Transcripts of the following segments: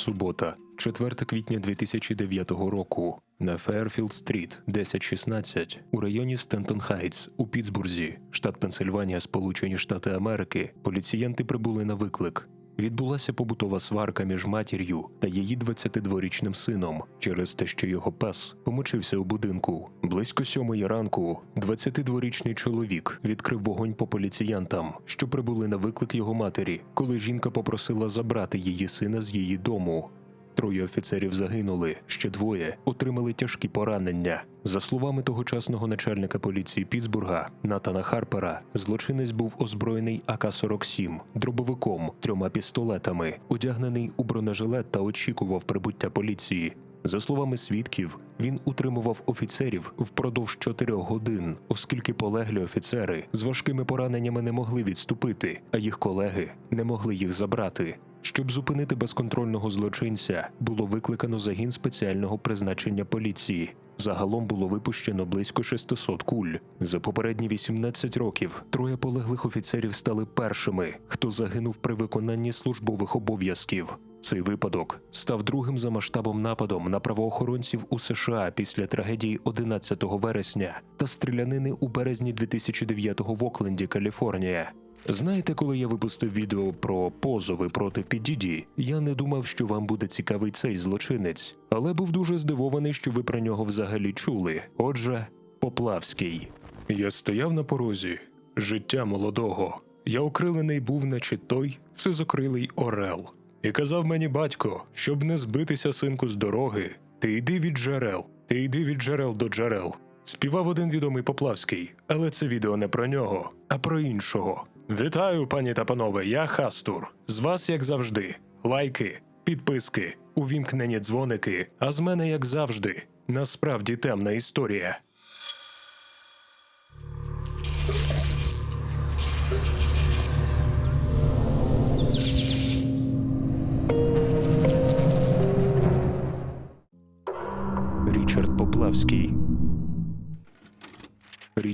Субота, 4 квітня 2009 року. На Фейерфілд Стріт, 1016, у районі Стентон Хайтс у Пітсбурзі, штат Пенсильванія, Сполучені Штати Америки, поліціянти прибули на виклик. Відбулася побутова сварка між матір'ю та її 22-річним сином через те, що його пес помочився у будинку. Близько сьомої ранку 22-річний чоловік відкрив вогонь по поліціянтам, що прибули на виклик його матері, коли жінка попросила забрати її сина з її дому. Троє офіцерів загинули, ще двоє отримали тяжкі поранення. За словами тогочасного начальника поліції Пітсбурга Натана Харпера, злочинець був озброєний АК-47, дробовиком, трьома пістолетами, одягнений у бронежилет та очікував прибуття поліції. За словами свідків, він утримував офіцерів впродовж чотирьох годин, оскільки полеглі офіцери з важкими пораненнями не могли відступити, а їх колеги не могли їх забрати. Щоб зупинити безконтрольного злочинця, було викликано загін спеціального призначення поліції. Загалом було випущено близько 600 куль. За попередні 18 років троє полеглих офіцерів стали першими, хто загинув при виконанні службових обов'язків. Цей випадок став другим за масштабом нападом на правоохоронців у США після трагедії 11 вересня та стрілянини у березні 2009-го в Окленді, Каліфорнія. Знаєте, коли я випустив відео про позови проти Підіді, я не думав, що вам буде цікавий цей злочинець, але був дуже здивований, що ви про нього взагалі чули. Отже, Поплавський. Я стояв на порозі життя молодого. Я окрилений був, наче той сизокрилий орел. І казав мені батько, щоб не збитися синку з дороги, ти йди від джерел, ти йди від джерел до джерел. Співав один відомий Поплавський, але це відео не про нього, а про іншого. Вітаю, пані та панове, я Хастур. З вас, як завжди, лайки, підписки, увімкнені дзвоники, а з мене, як завжди, насправді темна історія.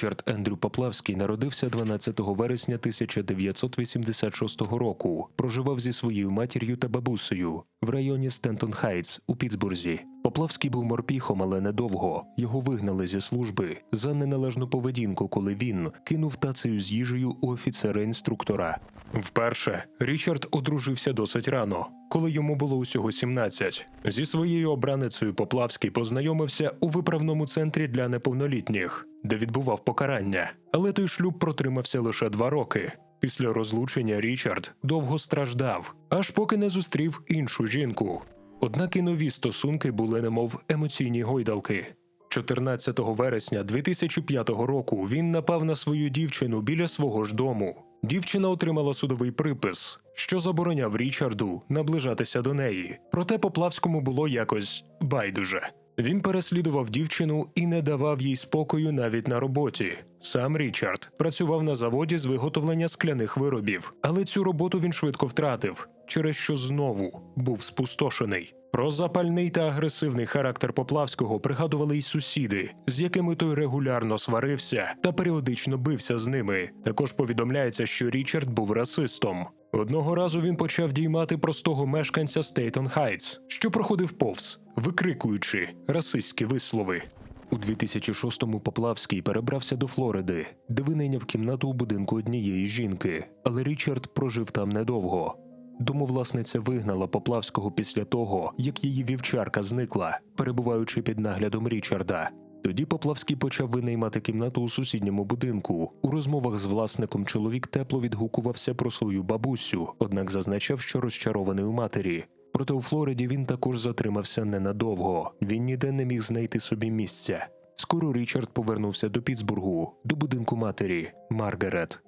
Річард Ендрю Поплавський народився 12 вересня 1986 року. Проживав зі своєю матір'ю та бабусею в районі Стентон Хайтс у Пітсбурзі. Поплавський був морпіхом, але недовго. Його вигнали зі служби за неналежну поведінку, коли він кинув тацею з їжею у офіцера-інструктора. Вперше Річард одружився досить рано, коли йому було усього 17. Зі своєю обраницею Поплавський познайомився у виправному центрі для неповнолітніх, де відбував покарання. Але той шлюб протримався лише два роки. Після розлучення Річард довго страждав, аж поки не зустрів іншу жінку. Однак і нові стосунки були немов емоційні гойдалки. 14 вересня 2005 року він напав на свою дівчину біля свого ж дому. Дівчина отримала судовий припис, що забороняв Річарду наближатися до неї. Проте Поплавському було якось байдуже. Він переслідував дівчину і не давав їй спокою навіть на роботі. Сам Річард працював на заводі з виготовлення скляних виробів, але цю роботу він швидко втратив, через що знову був спустошений. Про запальний та агресивний характер Поплавського пригадували й сусіди, з якими той регулярно сварився та періодично бився з ними. Також повідомляється, що Річард був расистом. Одного разу він почав діймати простого мешканця Стейтон Хайтс, що проходив повз, викрикуючи расистські вислови. У 2006-му Поплавський перебрався до Флориди, де винайняв кімнату у будинку однієї жінки, але Річард прожив там недовго. Домовласниця вигнала Поплавського після того, як її вівчарка зникла, перебуваючи під наглядом Річарда. Тоді Поплавський почав винаймати кімнату у сусідньому будинку. У розмовах з власником чоловік тепло відгукувався про свою бабусю, однак зазначав, що розчарований у матері. Проте у Флориді він також затримався ненадовго. Він ніде не міг знайти собі місця. Скоро Річард повернувся до Пітсбургу, до будинку матері Маргарет.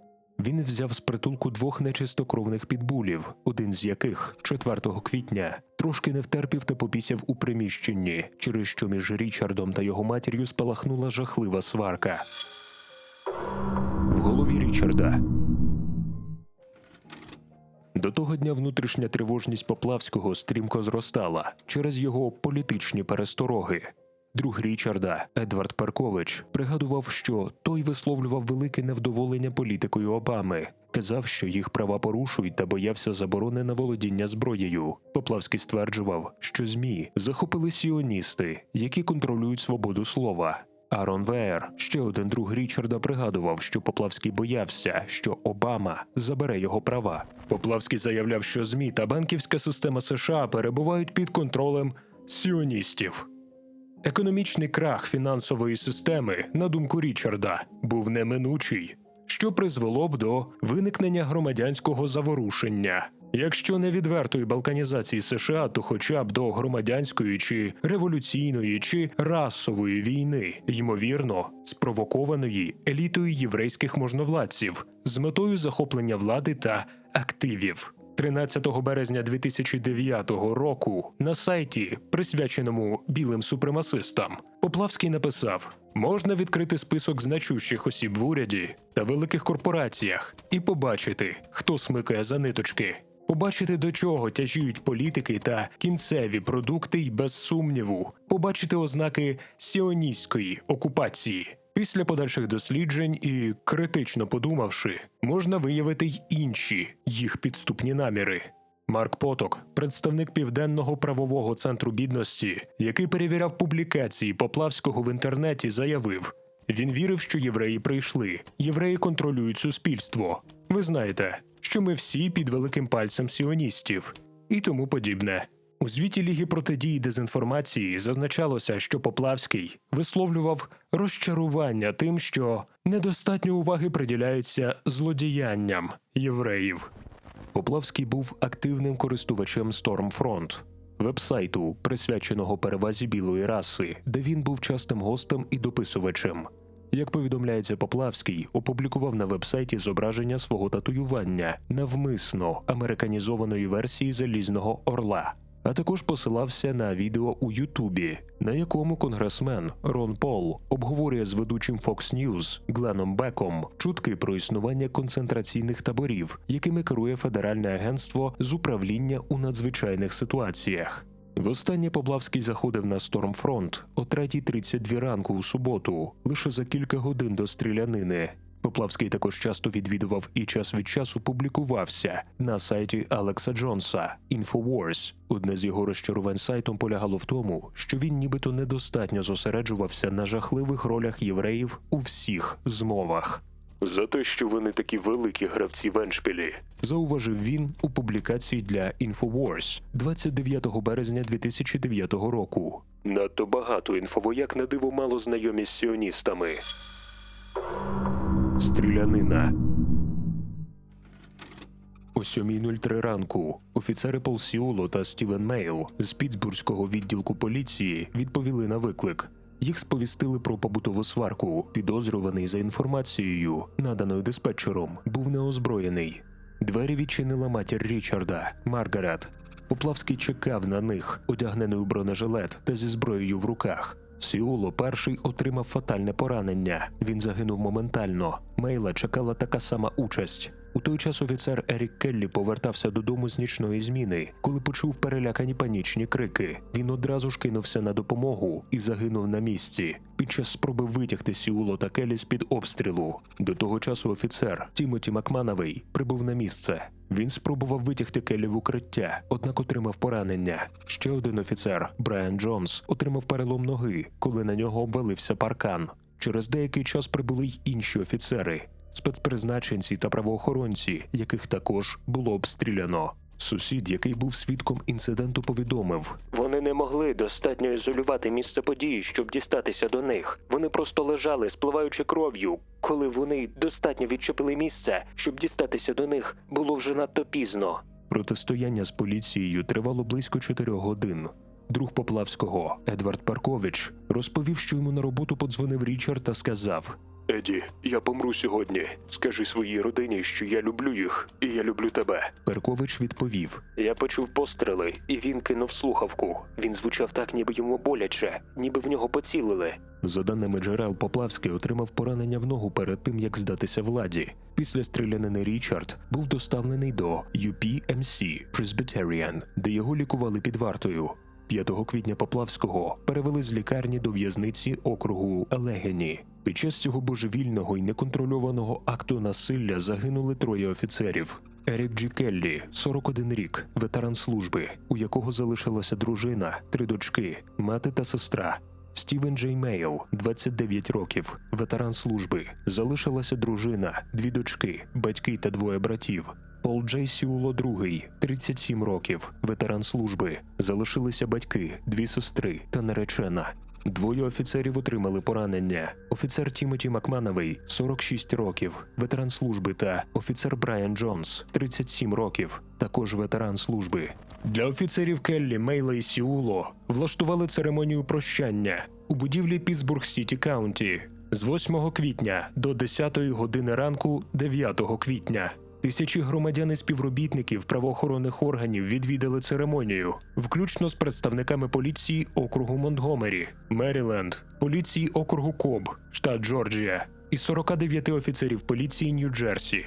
Він взяв з притулку двох нечистокровних підбулів, один з яких 4 квітня трошки не втерпів та попісяв у приміщенні, через що між Річардом та його матір'ю спалахнула жахлива сварка. В голові Річарда до того дня внутрішня тривожність Поплавського стрімко зростала через його політичні перестороги. Друг Річарда, Едвард Паркович, пригадував, що той висловлював велике невдоволення політикою Обами Казав, що їх права порушують та боявся заборони на володіння зброєю. Поплавський стверджував, що ЗМІ захопили сіоністи, які контролюють свободу слова. Арон Веер, ще один друг Річарда, пригадував, що Поплавський боявся, що Обама забере його права. Поплавський заявляв, що ЗМІ та банківська система США перебувають під контролем сіоністів. Економічний крах фінансової системи, на думку Річарда, був неминучий, що призвело б до виникнення громадянського заворушення. Якщо не відвертої балканізації США, то хоча б до громадянської чи революційної чи расової війни, ймовірно, спровокованої елітою єврейських можновладців з метою захоплення влади та активів. 13 березня 2009 року на сайті, присвяченому білим супремасистам, Поплавський написав: можна відкрити список значущих осіб в уряді та великих корпораціях і побачити, хто смикає за ниточки. Побачити, до чого тяжіють політики та кінцеві продукти, і без сумніву, побачити ознаки сіоністської окупації. Після подальших досліджень і критично подумавши, можна виявити й інші їх підступні наміри. Марк Поток, представник південного правового центру бідності, який перевіряв публікації Поплавського в інтернеті, заявив: він вірив, що євреї прийшли, євреї контролюють суспільство. Ви знаєте, що ми всі під великим пальцем сіоністів і тому подібне. У звіті Ліги протидії дезінформації зазначалося, що Поплавський висловлював розчарування тим, що недостатньо уваги приділяється злодіянням євреїв. Поплавський був активним користувачем Stormfront, вебсайту, присвяченого перевазі білої раси, де він був частим гостем і дописувачем. Як повідомляється, Поплавський опублікував на вебсайті зображення свого татуювання навмисно американізованої версії залізного орла, а також посилався на відео у Ютубі, на якому конгресмен Рон Пол обговорює з ведучим Fox News Гленом Беком чутки про існування концентраційних таборів, якими керує Федеральне агентство з управління у надзвичайних ситуаціях. Востаннє Поплавський заходив на Стормфронт о 3.32 ранку у суботу, лише за кілька годин до стрілянини. Поплавський також часто відвідував і час від часу публікувався на сайті Алекса Джонса Infowars. Одне з його розчарувань сайтом полягало в тому, що він нібито недостатньо зосереджувався на жахливих ролях євреїв у всіх змовах. За те, що вони такі великі гравці в Еншпілі, зауважив він у публікації для Infowars 29 березня 2009 року. Надто багато інфовояк на диво мало знайомі з сіоністами. Стрілянина. О 7.03 ранку офіцери Пол Сіуло та Стівен Мейл з Пітсбурзького відділку поліції відповіли на виклик. Їх сповістили про побутову сварку. Підозрюваний за інформацією, наданою диспетчером, був неозброєний. Двері відчинила матір Річарда, Маргарет. Поплавський чекав на них, одягнений у бронежилет та зі зброєю в руках. Сіуло перший отримав фатальне поранення. Він загинув моментально. Мейла чекала така сама участь. У той час офіцер Ерік Келлі повертався додому з нічної зміни, коли почув перелякані панічні крики. Він одразу ж кинувся на допомогу і загинув на місці під час спроби витягти Сіуло та Келлі з під обстрілу. До того часу офіцер Тімоті Макмановий прибув на місце. Він спробував витягти Келлі в укриття, однак отримав поранення. Ще один офіцер Брайан Джонс отримав перелом ноги, коли на нього обвалився паркан. Через деякий час прибули й інші офіцери, спецпризначенці та правоохоронці, яких також було обстріляно. Сусід, який був свідком інциденту, повідомив: вони не могли достатньо ізолювати місце події, щоб дістатися до них. Вони просто лежали, спливаючи кров'ю. Коли вони достатньо відчепили місце, щоб дістатися до них, було вже надто пізно. Протистояння з поліцією тривало близько чотирьох годин. Друг Поплавського Едвард Паркович розповів, що йому на роботу подзвонив Річард та сказав: Еді, я помру сьогодні. Скажи своїй родині, що я люблю їх, і я люблю тебе. Перкович відповів: Я почув постріли, і він кинув слухавку. Він звучав так, ніби йому боляче, ніби в нього поцілили. За даними джерел, Поплавський отримав поранення в ногу перед тим, як здатися владі. Після стрілянини Річард був доставлений до UPMC Presbyterian, де його лікували під вартою. 5 квітня Поплавського перевели з лікарні до в'язниці округу Елегені. Під час цього божевільного і неконтрольованого акту насилля загинули троє офіцерів. Ерік Джі Келлі, 41 рік, ветеран служби, у якого залишилася дружина, три дочки, мати та сестра. Стівен Джей Мейл, 29 років, ветеран служби, залишилася дружина, дві дочки, батьки та двоє братів. Пол Джей Сіуло II, 37 років, ветеран служби, залишилися батьки, дві сестри та наречена. Двоє офіцерів отримали поранення. Офіцер Тімоті Макмановий, 46 років, ветеран служби, та офіцер Брайан Джонс, 37 років, також ветеран служби. Для офіцерів Келлі, Мейла і Сіуло влаштували церемонію прощання у будівлі Пітсбург Сіті Каунті з 8 квітня до 10 години ранку 9 квітня. Тисячі громадян і співробітників правоохоронних органів відвідали церемонію, включно з представниками поліції округу Монтгомері, Меріленд, поліції округу Коб, штат Джорджія, і 49 офіцерів поліції Нью-Джерсі.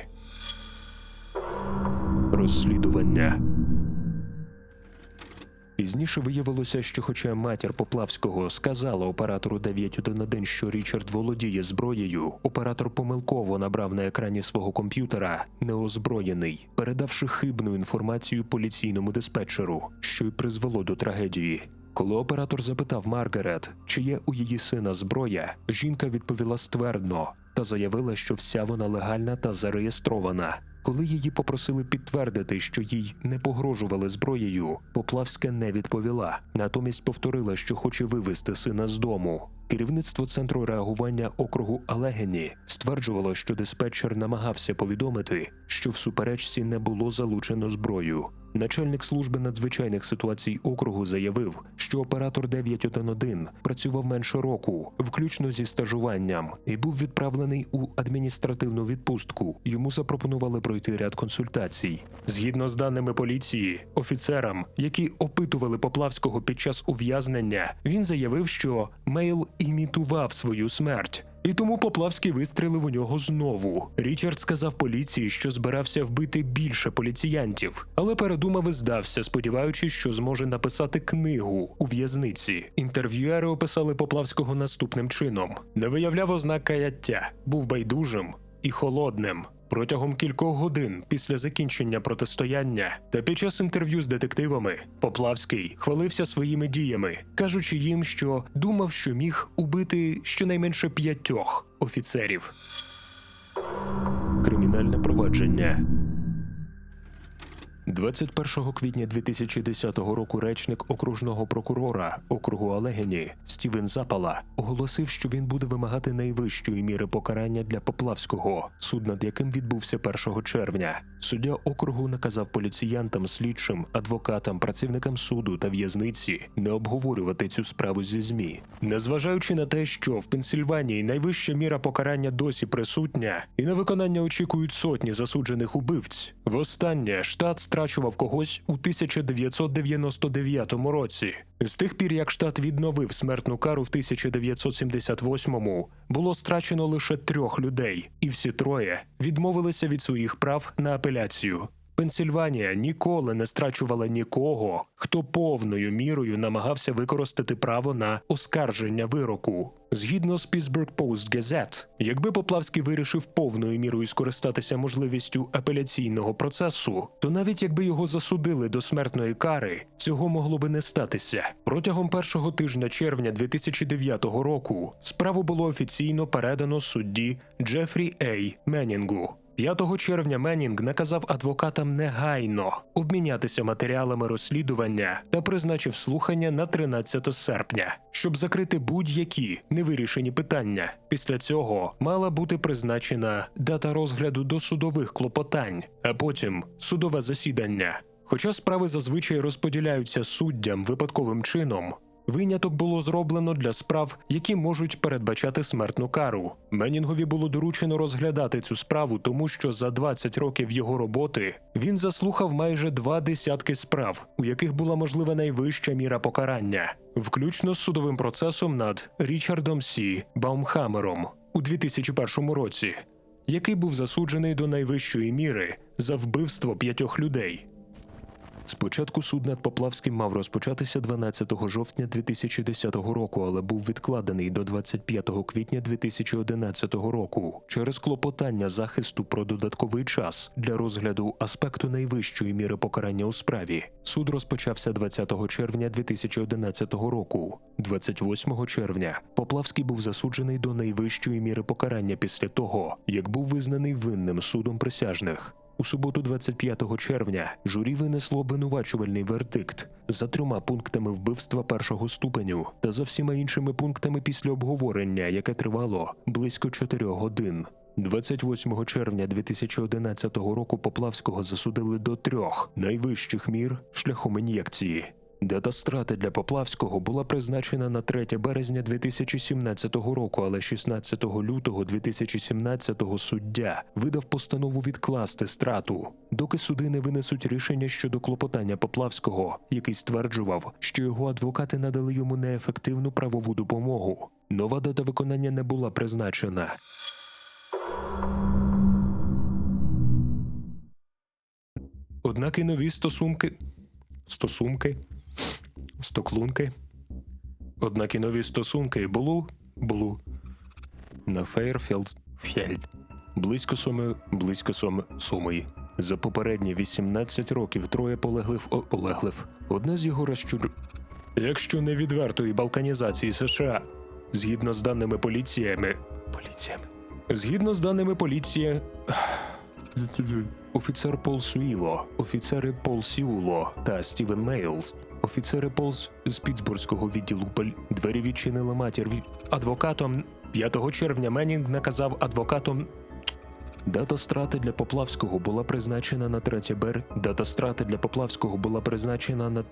Розслідування Пізніше виявилося, що хоча матір Поплавського сказала оператору 911, що Річард володіє зброєю, оператор помилково набрав на екрані свого комп'ютера неозброєний, передавши хибну інформацію поліційному диспетчеру, що й призвело до трагедії. Коли оператор запитав Маргарет, чи є у її сина зброя, жінка відповіла ствердно та заявила, що вся вона легальна та зареєстрована. Коли її попросили підтвердити, що їй не погрожували зброєю, Поплавська не відповіла. Натомість повторила, що хоче вивезти сина з дому. Керівництво центру реагування округу Алегені стверджувало, що диспетчер намагався повідомити, що в суперечці не було залучено зброю. Начальник служби надзвичайних ситуацій округу заявив, що оператор 911 працював менше року, включно зі стажуванням, і був відправлений у адміністративну відпустку. Йому запропонували пройти ряд консультацій. Згідно з даними поліції, офіцерам, які опитували Поплавського під час ув'язнення, він заявив, що Мейл імітував свою смерть. І тому Поплавський вистрілив у нього знову. Річард сказав поліції, що збирався вбити більше поліціянтів, але передумав і здався, сподіваючись, що зможе написати книгу у в'язниці. Інтерв'юери описали Поплавського наступним чином: не виявляв ознак каяття, був байдужим і холодним. Протягом кількох годин після закінчення протистояння та під час інтерв'ю з детективами Поплавський хвалився своїми діями, кажучи їм, що думав, що міг убити щонайменше п'ятьох офіцерів. Кримінальне провадження 21 квітня 2010 року речник окружного прокурора округу Алегені Стівен Запала оголосив, що він буде вимагати найвищої міри покарання для Поплавського, суд над яким відбувся 1 червня. Суддя округу наказав поліціянтам, слідчим, адвокатам, працівникам суду та в'язниці не обговорювати цю справу зі змі, незважаючи на те, що в Пенсільванії найвища міра покарання досі присутня, і на виконання очікують сотні засуджених убивць. Востаннє штат страчував когось у 1999 році. З тих пір, як штат відновив смертну кару в 1978-му, було страчено лише трьох людей, і всі троє відмовилися від своїх прав на апеляцію. Пенсільванія ніколи не страчувала нікого, хто повною мірою намагався використати право на оскарження вироку. Згідно з Pittsburgh Post Gazette, якби Поплавський вирішив повною мірою скористатися можливістю апеляційного процесу, то навіть якби його засудили до смертної кари, цього могло би не статися. Протягом першого тижня червня 2009 року справу було офіційно передано судді Джефрі Ей Менінгу. 5 червня Менінг наказав адвокатам негайно обмінятися матеріалами розслідування та призначив слухання на 13 серпня, щоб закрити будь-які невирішені питання. Після цього мала бути призначена дата розгляду досудових клопотань, а потім судове засідання. Хоча справи зазвичай розподіляються суддям випадковим чином, Виняток було зроблено для справ, які можуть передбачати смертну кару. Менінгові було доручено розглядати цю справу, тому що за 20 років його роботи він заслухав майже два десятки справ, у яких була можлива найвища міра покарання, включно з судовим процесом над Річардом Сі Баумхамером у 2001 році, який був засуджений до найвищої міри за вбивство п'ятьох людей. Спочатку суд над Поплавським мав розпочатися 12 жовтня 2010 року, але був відкладений до 25 квітня 2011 року через клопотання захисту про додатковий час для розгляду аспекту найвищої міри покарання у справі. Суд розпочався 20 червня 2011 року. 28 червня Поплавський був засуджений до найвищої міри покарання після того, як був визнаний винним судом присяжних. У суботу, 25 червня, журі винесло обвинувачувальний вердикт за трьома пунктами вбивства першого ступеню та за всіма іншими пунктами після обговорення, яке тривало близько 4 годин. 28 червня 2011 року Поплавського засудили до трьох найвищих мір шляхом ін'єкції. Дата страти для Поплавського була призначена на 3 березня 2017 року, але 16 лютого 2017 суддя видав постанову відкласти страту, доки суди не винесуть рішення щодо клопотання Поплавського, який стверджував, що його адвокати надали йому неефективну правову допомогу. Нова дата виконання не була призначена. Однак і нові стосунки. Стосунки. Стоклунки. Однак і нові стосунки було. було. На Фейерфілд. Фєльд. Близько суми. Близько суми. Суми. За попередні 18 років троє полеглив. О, полеглив. Одне з його розчур. Якщо не відвертої балканізації США, згідно з даними поліціями. Поліціями. Згідно з даними поліції. Офіцер Пол Суїло, офіцери Пол Сіуло та Стівен Мейлз, офіцери Полз з Піцбурзького відділу поль... Двері відчинила матір адвокатом. 5 червня Менінг наказав адвокатом. Дата страти для Поплавського була призначена на 3 бер. Дата страти для Поплавського була призначена на.